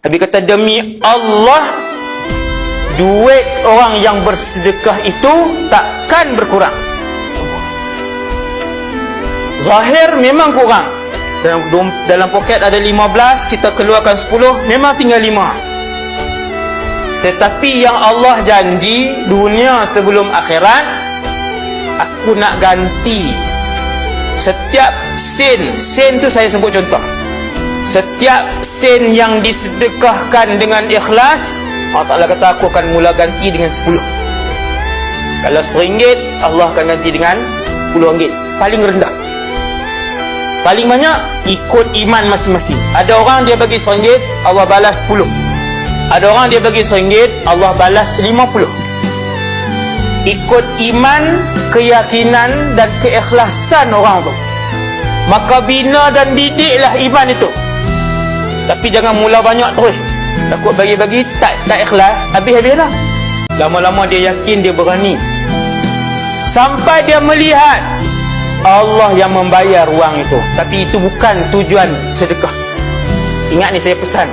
Nabi kata demi Allah duit orang yang bersedekah itu takkan berkurang. Zahir memang kurang. Dalam, dalam poket ada 15, kita keluarkan 10, memang tinggal 5. Tetapi yang Allah janji dunia sebelum akhirat aku nak ganti setiap sen, sen tu saya sebut contoh. Setiap sen yang disedekahkan dengan ikhlas, Allah Ta'ala kata aku akan mula ganti dengan 10. Kalau RM1, Allah akan ganti dengan RM10. Paling rendah. Paling banyak, ikut iman masing-masing. Ada orang dia bagi RM1, Allah balas 10. Ada orang dia bagi RM1, Allah balas 50. Ikut iman, keyakinan dan keikhlasan orang tu. Maka bina dan didiklah iman itu. Tapi jangan mula banyak terus. Takut bagi-bagi tak tak ikhlas, habis-habislah. Lama-lama dia yakin dia berani. Sampai dia melihat Allah yang membayar wang itu. Tapi itu bukan tujuan sedekah. Ingat ni saya pesan.